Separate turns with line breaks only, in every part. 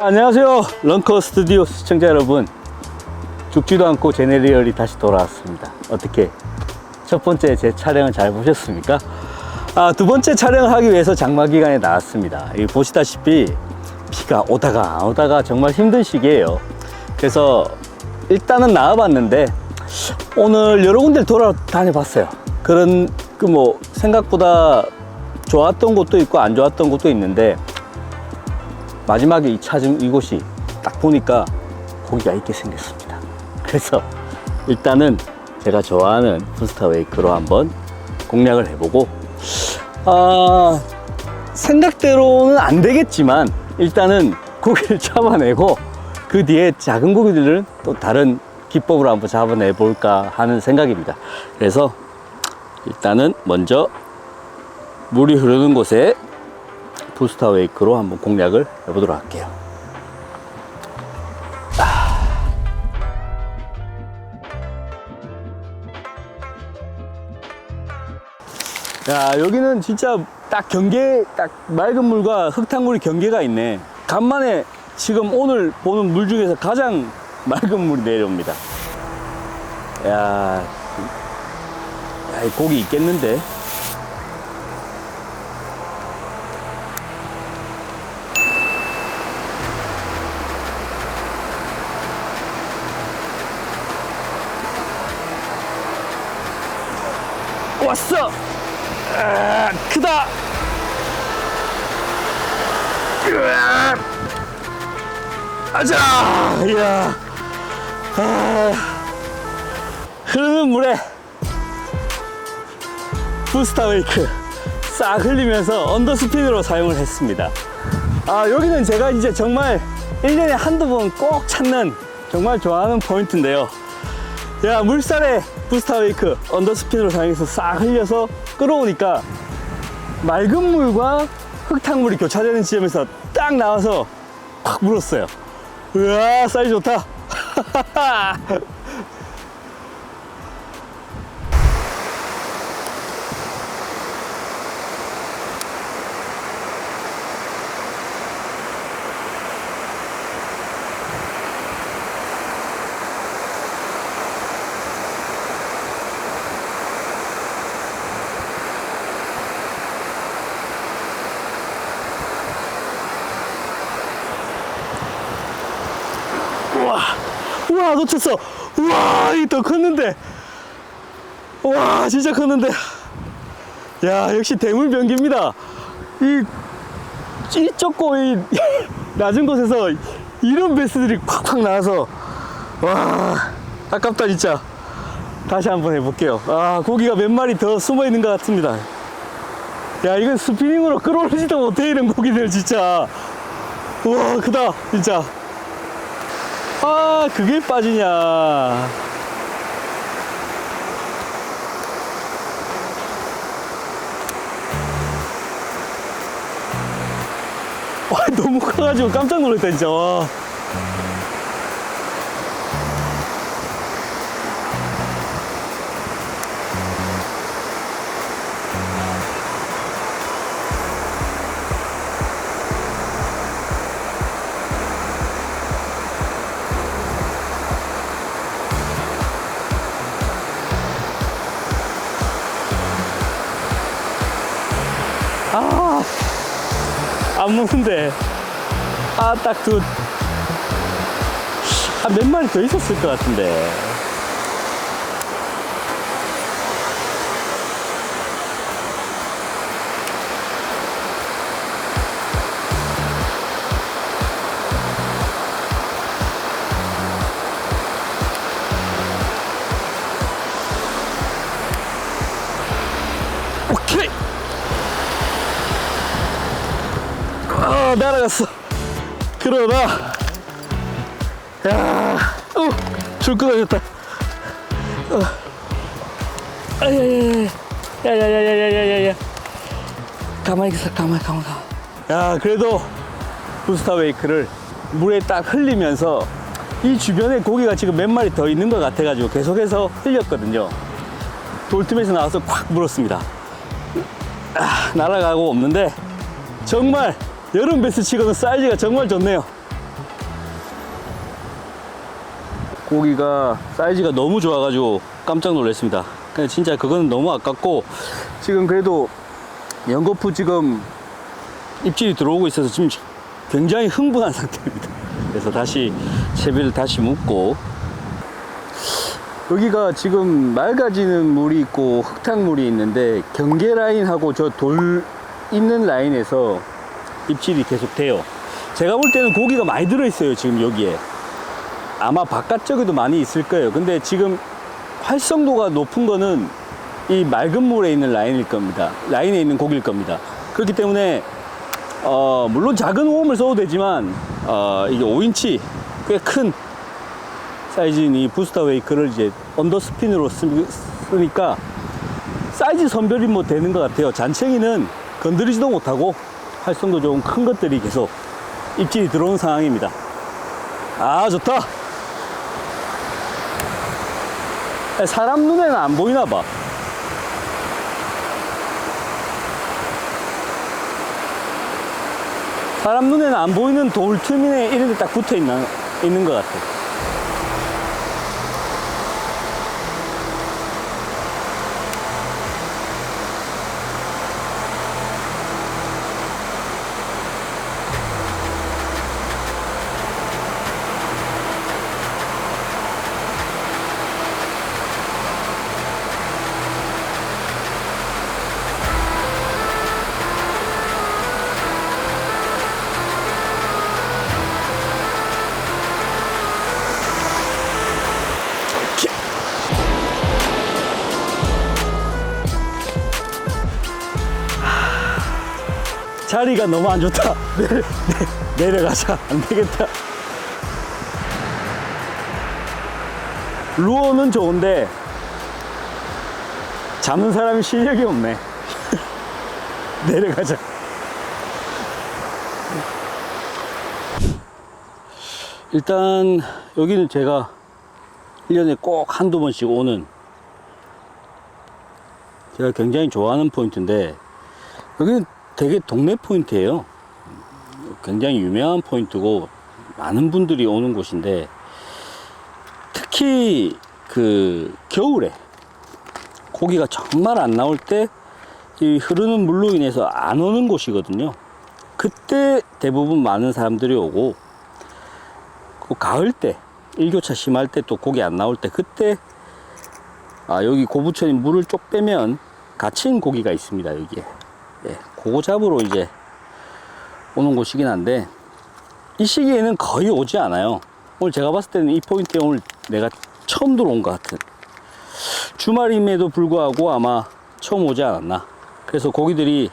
안녕하세요. 런커 스튜디오 시청자 여러분. 죽지도 않고 제네리얼이 다시 돌아왔습니다. 어떻게 첫 번째 제 촬영을 잘 보셨습니까? 아, 두 번째 촬영을 하기 위해서 장마 기간에 나왔습니다. 이 보시다시피 비가 오다가 안 오다가 정말 힘든 시기예요. 그래서 일단은 나와봤는데 오늘 여러 군데를 돌아다녀 봤어요. 그런 그 뭐 생각보다 좋았던 곳도 있고 안 좋았던 곳도 있는데 마지막에 이 찾은 이곳이 딱 보니까 고기가 있게 생겼습니다. 그래서 일단은 제가 좋아하는 부스터 웨이크로 한번 공략을 해보고, 아, 생각대로는 안 되겠지만, 일단은 고기를 잡아내고, 그 뒤에 작은 고기들은 또 다른 기법으로 한번 잡아내 볼까 하는 생각입니다. 그래서 일단은 먼저 물이 흐르는 곳에 부스터 웨이크로 한번 공략을 해보도록 할게요. 야, 여기는 진짜 딱 경계, 딱 맑은 물과 흙탕물이 경계가 있네. 간만에 지금 오늘 보는 물 중에서 가장 맑은 물이 내려옵니다. 야, 야, 이 고기 있겠는데? 왔어! 아, 크다! 으아! 아자! 이야! 아, 흐르는 물에 부스터 웨이크 싹 흘리면서 언더스핀으로 사용을 했습니다. 아, 여기는 제가 이제 정말 1년에 한두 번 꼭 찾는 정말 좋아하는 포인트인데요. 야 물살에 부스터 웨이크 언더스핀으로 사용해서 싹 흘려서 끌어오니까 맑은 물과 흙탕물이 교차되는 지점에서 딱 나와서 확 물었어요. 우와 사이즈 좋다 우와 우 와 놓쳤어. 우와 이 더 컸는데. 와 진짜 컸는데. 야 역시 대물 변기입니다. 이, 이 좁고 이 낮은 곳에서 이런 베스들이 팍팍 나와서 와 아깝다 진짜. 다시 한번 해볼게요. 아 고기가 몇 마리 더 숨어 있는 것 같습니다. 야 이건 스피닝으로 끌어올리지도 못해 이런 고기들 진짜. 우와 크다 진짜 아 그게 빠지냐 와 너무 커가지고 깜짝 놀랐다 진짜 와. 안 먹는데. 아, 딱 그, 한몇 마리 더 있었을 것 같은데. 날아갔어. 그러나, 야, 어, 줄거 아니었다. 어. 야야야야야야야야. 가만히 있어, 가만히, 가만히, 가만히. 야, 그래도 부스터 웨이크를 물에 딱 흘리면서 이 주변에 고기가 지금 몇 마리 더 있는 것 같아가지고 계속해서 흘렸거든요. 돌틈에서 나와서 콱 물었습니다. 아, 날아가고 없는데 정말 여름 베스 치고는 사이즈가 정말 좋네요. 고기가 사이즈가 너무 좋아가지고 깜짝 놀랐습니다. 그냥 진짜 그거는 너무 아깝고 지금 그래도 연거푸 지금 입질이 들어오고 있어서 지금 굉장히 흥분한 상태입니다. 그래서 다시 채비를 다시 묶고 여기가 지금 맑아지는 물이 있고 흙탕물이 있는데 경계 라인하고 저 돌 있는 라인에서 입질이 계속 돼요. 제가 볼 때는 고기가 많이 들어있어요, 지금 여기에. 아마 바깥 쪽에도 많이 있을 거예요. 근데 지금 활성도가 높은 거는 이 맑은 물에 있는 라인일 겁니다. 라인에 있는 고기일 겁니다. 그렇기 때문에 어, 물론 작은 호음을 써도 되지만 어, 이게 5인치 꽤 큰 사이즈인 이 부스터 웨이크를 이제 언더 스핀으로 쓰, 쓰니까 사이즈 선별이 뭐 되는 것 같아요. 잔챙이는 건드리지도 못하고 활성도 좋은 큰 것들이 계속 입질이 들어오는 상황입니다. 아 좋다. 사람 눈에는 안 보이나 봐. 사람 눈에는 안 보이는 돌 틈에 이런 데 딱 붙어 있는 것 같아. 자리가 너무 안 좋다. 내려, 내, 내려가자. 안 되겠다. 루어는 좋은데, 잡는 사람이 실력이 없네. 내려가자. 일단, 여기는 제가 1년에 꼭 한두 번씩 오는 제가 굉장히 좋아하는 포인트인데, 여기는 되게 동네 포인트예요. 굉장히 유명한 포인트고 많은 분들이 오는 곳인데 특히 그 겨울에 고기가 정말 안 나올 때 이 흐르는 물로 인해서 안 오는 곳이거든요. 그때 대부분 많은 사람들이 오고 그 가을 때 일교차 심할 때 또 고기 안 나올 때 그때 아 여기 고부천이 물을 쪽 빼면 갇힌 고기가 있습니다 여기에 예, 그거 잡으러 이제 오는 곳이긴 한데 이 시기에는 거의 오지 않아요. 오늘 제가 봤을 때는 이 포인트에 오늘 내가 처음 들어온 것 같은 주말임에도 불구하고 아마 처음 오지 않았나. 그래서 고기들이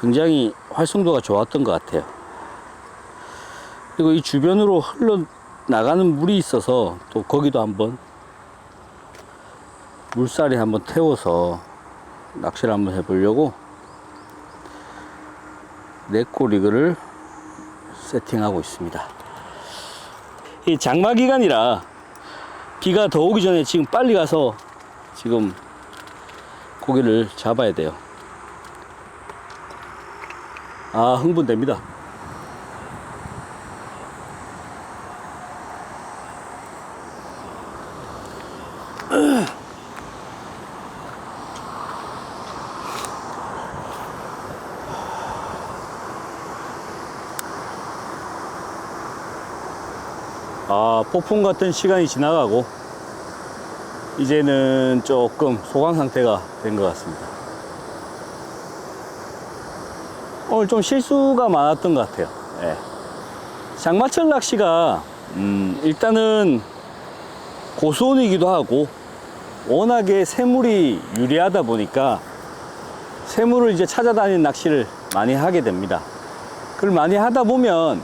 굉장히 활성도가 좋았던 것 같아요. 그리고 이 주변으로 흘러 나가는 물이 있어서 또 거기도 한번 물살이 한번 태워서 낚시를 한번 해보려고 네꼬 리그를 세팅하고 있습니다. 이 장마 기간이라 비가 더 오기 전에 지금 빨리 가서 지금 고기를 잡아야 돼요. 아, 흥분됩니다. 아, 폭풍 같은 시간이 지나가고 이제는 조금 소강 상태가 된 것 같습니다. 오늘 좀 실수가 많았던 것 같아요. 예. 장마철 낚시가 음, 일단은 고수온이기도 하고 워낙에 새물이 유리하다 보니까 새물을 이제 찾아다니는 낚시를 많이 하게 됩니다. 그걸 많이 하다 보면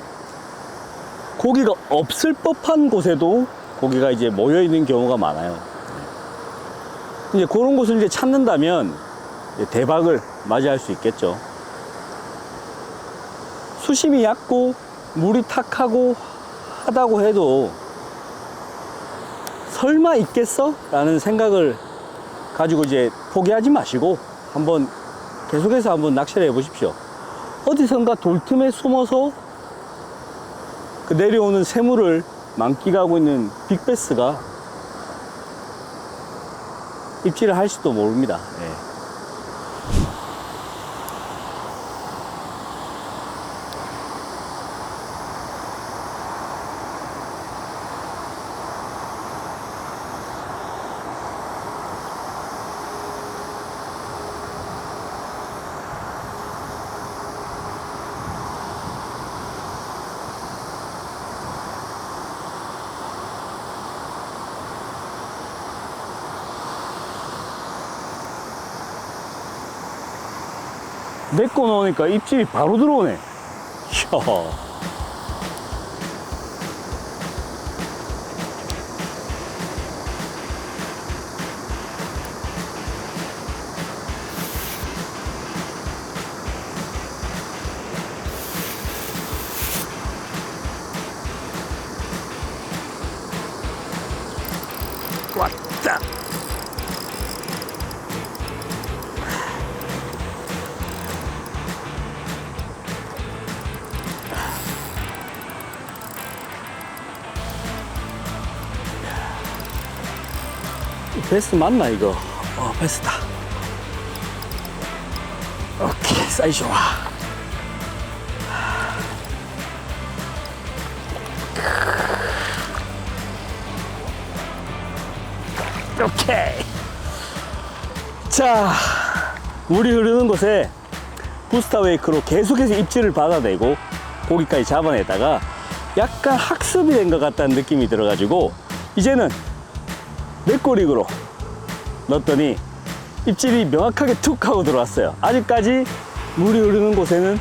고기가 없을 법한 곳에도 고기가 이제 모여 있는 경우가 많아요. 이제 그런 곳을 이제 찾는다면 대박을 맞이할 수 있겠죠. 수심이 얕고 물이 탁하고 하다고 해도 설마 있겠어? 라는 생각을 가지고 이제 포기하지 마시고 한번 계속해서 한번 낚시를 해 보십시오. 어디선가 돌 틈에 숨어서 그 내려오는 새물을 만끽하고 있는 빅베스가 입질을 할지도 모릅니다. 예. 내거 넣으니까 입질이 바로 들어오네. 이야. 베스트 맞나 이거? 어 베스트다. 오케이 사이즈 좋아. 오케이. 자 물이 흐르는 곳에 부스터 웨이크로 계속해서 입질을 받아내고 고기까지 잡아내다가 약간 학습이 된 것 같다는 느낌이 들어가지고 이제는 맥고릭으로 넣었더니 입질이 명확하게 툭 하고 들어왔어요. 아직까지 물이 흐르는 곳에는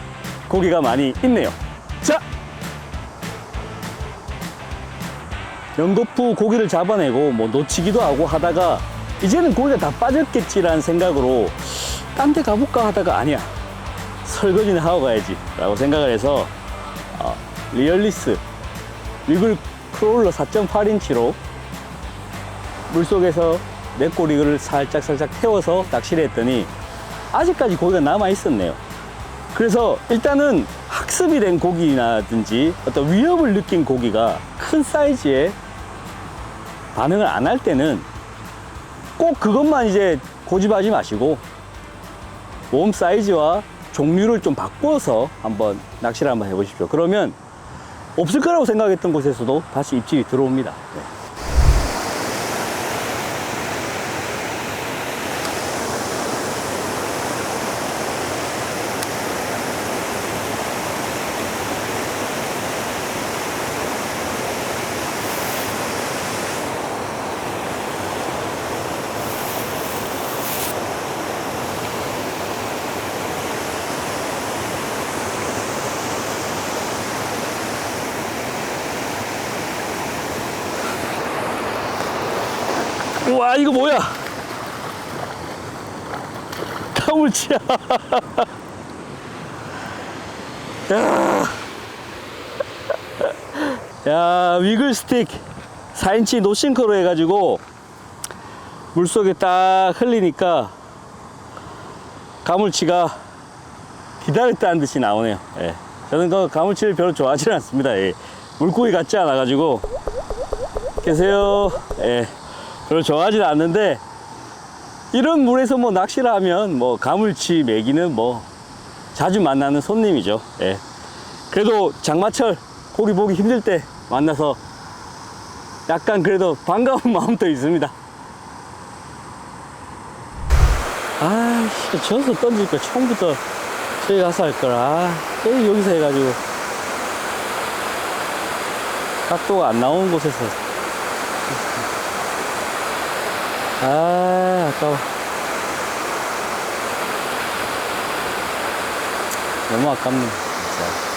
고기가 많이 있네요. 자! 연거푸 고기를 잡아내고 뭐 놓치기도 하고 하다가 이제는 고기가 다 빠졌겠지라는 생각으로 딴 데 가볼까 하다가 아니야. 설거지는 하고 가야지 라고 생각을 해서 어, 리얼리스 리글 크롤러 4.8인치로 물속에서 맥고리를 살짝 살짝 태워서 낚시를 했더니 아직까지 고기가 남아 있었네요. 그래서 일단은 학습이 된 고기라든지 어떤 위협을 느낀 고기가 큰 사이즈에 반응을 안 할 때는 꼭 그것만 이제 고집하지 마시고 몸 사이즈와 종류를 좀 바꿔서 한번 낚시를 한번 해보십시오. 그러면 없을 거라고 생각했던 곳에서도 다시 입질이 들어옵니다. 네. 이거 뭐야? 가물치야. 야, 야 위글 스틱 4인치 노싱크로 해가지고 물속에 딱 흘리니까 가물치가 기다렸다는 듯이 나오네요. 예. 저는 그 가물치를 별로 좋아하지는 않습니다. 예. 물고기 같지 않아 가지고. 계세요. 예. 별로 좋아하지는 않는데 이런 물에서 뭐 낚시를 하면 뭐 가물치 매기는 뭐 자주 만나는 손님이죠. 예. 그래도 장마철 고기 보기 힘들 때 만나서 약간 그래도 반가운 마음도 있습니다. 아, 씨, 저기서 던지니까 처음부터 저기 가서 할 거라. 아, 저기 여기서 해가지고 각도가 안 나오는 곳에서 아, 아까워. 너무 아깝네, 진짜.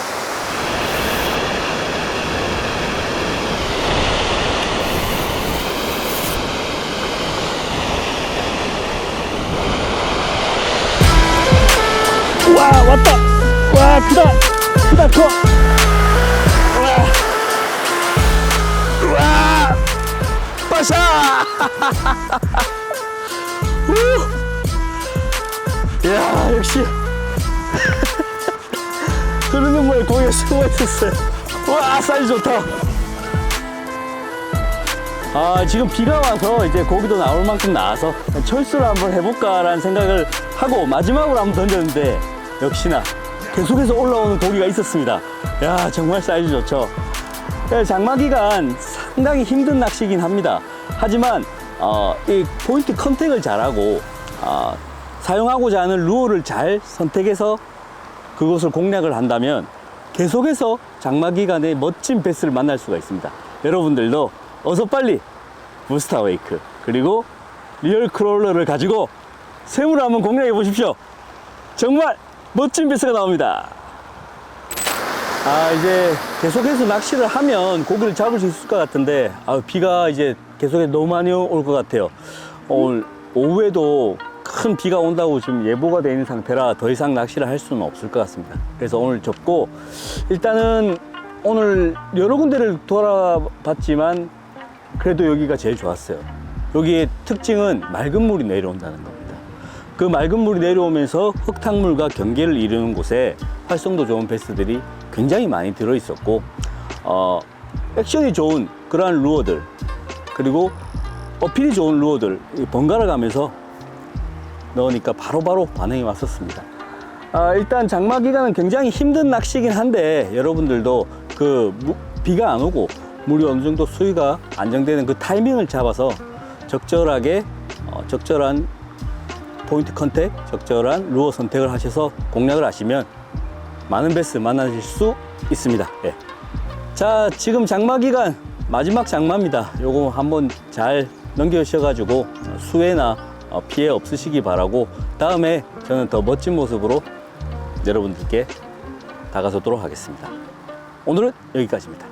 와, 왔다! 와, 크다! 크다, 커! 와! 와! 빠샤! 야 역시 흐르는 물에 고기가 숨어 있었어요 와 사이즈 좋다 아, 지금 비가 와서 이제 고기도 나올 만큼 나와서 철수를 한번 해볼까라는 생각을 하고 마지막으로 한번 던졌는데 역시나 계속해서 올라오는 고기가 있었습니다. 야, 정말 사이즈 좋죠. 네, 장마 기간 상당히 힘든 낚시긴 합니다. 하지만 어, 이 포인트 컨택을 잘하고 어, 사용하고자 하는 루어를 잘 선택해서 그것을 공략을 한다면 계속해서 장마 기간에 멋진 베스를 만날 수가 있습니다. 여러분들도 어서 빨리 부스타 웨이크 그리고 리얼 크롤러를 가지고 새우를 한번 공략해 보십시오. 정말 멋진 베스가 나옵니다. 아 이제 계속해서 낚시를 하면 고기를 잡을 수 있을 것 같은데 아, 비가 이제 계속해서 너무 많이 올 것 같아요. 오늘 오후에도 큰 비가 온다고 지금 예보가 되어 있는 상태라 더 이상 낚시를 할 수는 없을 것 같습니다. 그래서 오늘 접고 일단은 오늘 여러 군데를 돌아봤지만 그래도 여기가 제일 좋았어요. 여기의 특징은 맑은 물이 내려온다는 겁니다. 그 맑은 물이 내려오면서 흙탕물과 경계를 이루는 곳에 활성도 좋은 베스들이 굉장히 많이 들어 있었고 어, 액션이 좋은 그러한 루어들 그리고 어필이 좋은 루어들 이 번갈아 가면서 넣으니까 바로 바로 반응이 왔었습니다. 아, 일단 장마 기간은 굉장히 힘든 낚시긴 한데 여러분들도 그 무- 비가 안 오고 물이 어느 정도 수위가 안정되는 그 타이밍을 잡아서 적절하게 어, 적절한 포인트 컨택, 적절한 루어 선택을 하셔서 공략을 하시면 많은 베스 만나실 수 있습니다. 예. 자, 지금 장마 기간 마지막 장마입니다. 요거 한번 잘 넘겨주셔가지고 어, 수해나 어, 피해 없으시기 바라고 다음에 저는 더 멋진 모습으로 여러분들께 다가서도록 하겠습니다. 오늘은 여기까지입니다.